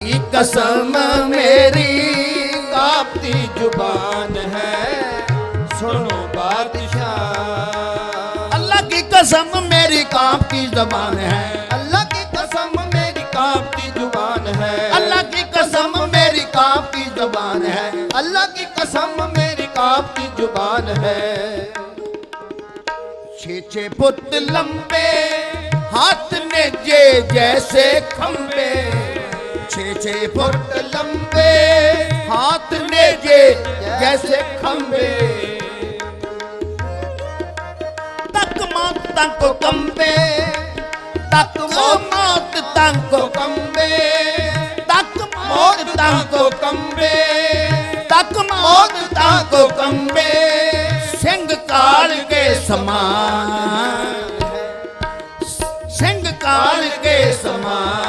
कसम मेरी, कापती ज़ुबान है। सुनो बादशाह। अल्लाह की कसम मेरी कांपती ज़ुबान है। अल्लाह की कसम मेरी कांपती ज़ुबान है। अल्लाह की कसम मेरी कांपती ज़ुबान है। अल्लाह की कसम मेरी कांपती ज़ुबान है। छे छे फुट लंबे, हाथ में जे जैसे 6-6 ਫੁੱਟ ਲੰਬੇ ਹੱਥ ਨੇਗੇ ਜੈਸੇ ਖੰਬੇ ਤੱਕ ਮਾਤ ਤੱਕ ਕੰਬੇ ਤੱਕ ਮਾਤ ਤੱਕ ਕੰਬੇ ਤੱਕ ਮੋਰ ਤੱਕ ਕੰਬੇ ਤੱਕ ਮੋਰ ਤੱਕ ਕੰਬੇ ਸਿੰਘ ਕਾਲ ਕੇ ਸਮਾਨ ਸਿੰਘ ਕਾਲ ਕੇ ਸਮਾਨ